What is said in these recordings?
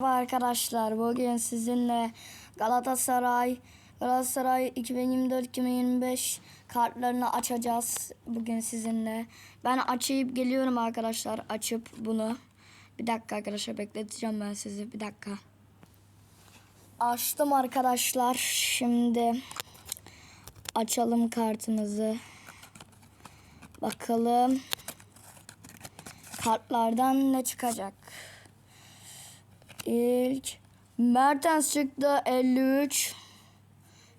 Merhaba arkadaşlar. Bugün sizinle Galatasaray Galatasaray 2024-2025 kartlarını açacağız. Bugün sizinle. Ben açıp geliyorum arkadaşlar. Açıp bunu. Bir dakika arkadaşlar bekleteceğim ben sizi. Bir dakika. Açtım arkadaşlar. Şimdi açalım kartımızı. Bakalım kartlardan ne çıkacak. İlk Mertens çıktı 53.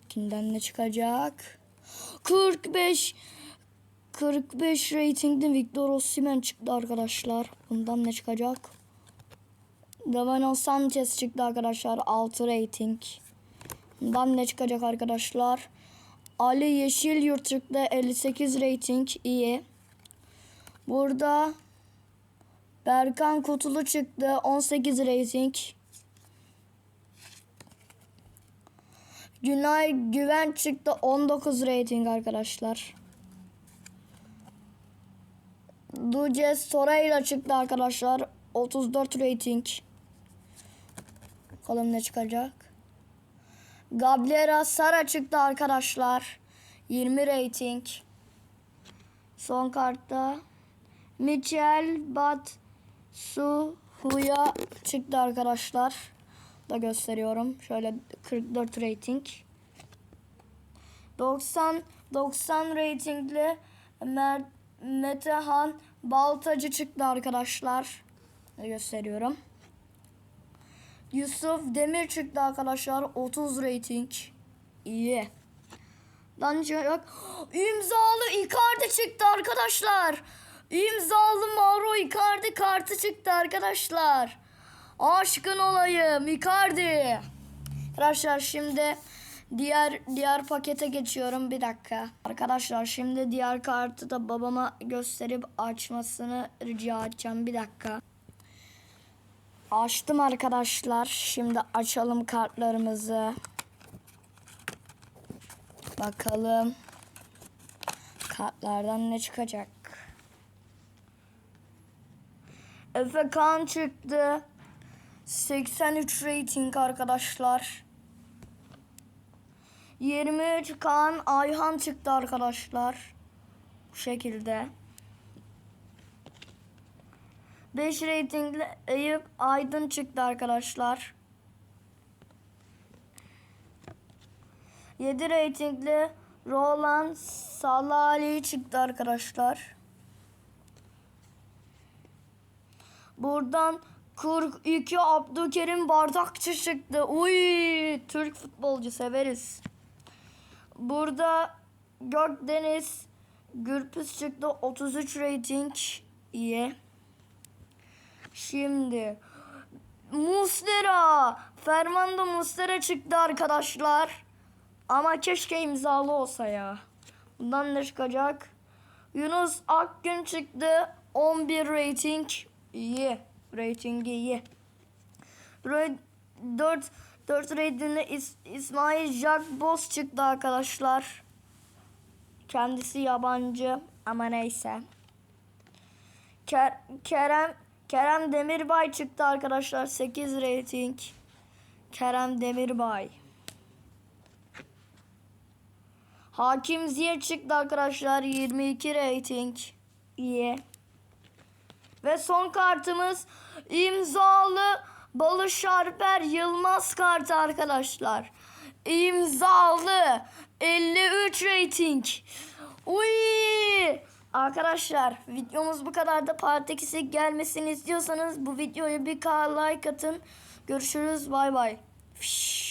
Kimden ne çıkacak? 45 45 ratingli Victor Osimhen çıktı arkadaşlar. Bundan ne çıkacak? Davano Sanchez çıktı arkadaşlar 6 rating. Bundan ne çıkacak arkadaşlar? Ali Yeşilyurt çıktı 58 rating iyi. Burada Berkan Kutulu çıktı. 18 rating. Günay Güven çıktı. 19 rating arkadaşlar. Duces Torreira çıktı arkadaşlar. 34 rating. Bakalım ne çıkacak. Gabriela Sara çıktı arkadaşlar. 20 rating. Son kartta Michel Bat Su Huya çıktı arkadaşlar. Da gösteriyorum. Şöyle 44 rating. 90 90 ratingli Mer Metehan Baltacı çıktı arkadaşlar. Da gösteriyorum. Yusuf Demir çıktı arkadaşlar. 30 rating. İyi. Yok. İmzalı Icardi çıktı arkadaşlar. İmzalı Mauro Icardi kartı çıktı arkadaşlar. Aşkın olayım Icardi. Arkadaşlar şimdi diğer diğer pakete geçiyorum bir dakika. Arkadaşlar şimdi diğer kartı da babama gösterip açmasını rica edeceğim bir dakika. Açtım arkadaşlar. Şimdi açalım kartlarımızı. Bakalım kartlardan ne çıkacak. Efe Kan çıktı. 83 rating arkadaşlar. 23 Kaan Ayhan çıktı arkadaşlar. Bu şekilde. 5 ratingli Eyüp Aydın çıktı arkadaşlar. 7 ratingli Roland Salali çıktı arkadaşlar. Buradan 42 Abdülkerim Bardakçı çıktı. Uy, Türk futbolcu severiz. Burada Gökdeniz Gürpüz çıktı. 33 rating. iyi. Şimdi Muslera. Fernando Muslera çıktı arkadaşlar. Ama keşke imzalı olsa ya. Bundan ne çıkacak? Yunus Akgün çıktı. 11 rating. İyi. Ratingi iyi. 4 4 ratingli İs, İsmail Jack Boss çıktı arkadaşlar. Kendisi yabancı ama neyse. Ker, Kerem Kerem Demirbay çıktı arkadaşlar. 8 rating. Kerem Demirbay. Hakim Ziye çıktı arkadaşlar. 22 rating. İyi. Ve son kartımız imzalı Balı Şarper Yılmaz kartı arkadaşlar. İmzalı 53 rating. Uy! Arkadaşlar videomuz bu kadar da part 2'si gelmesini istiyorsanız bu videoya bir like atın. Görüşürüz bay bay. Fiş.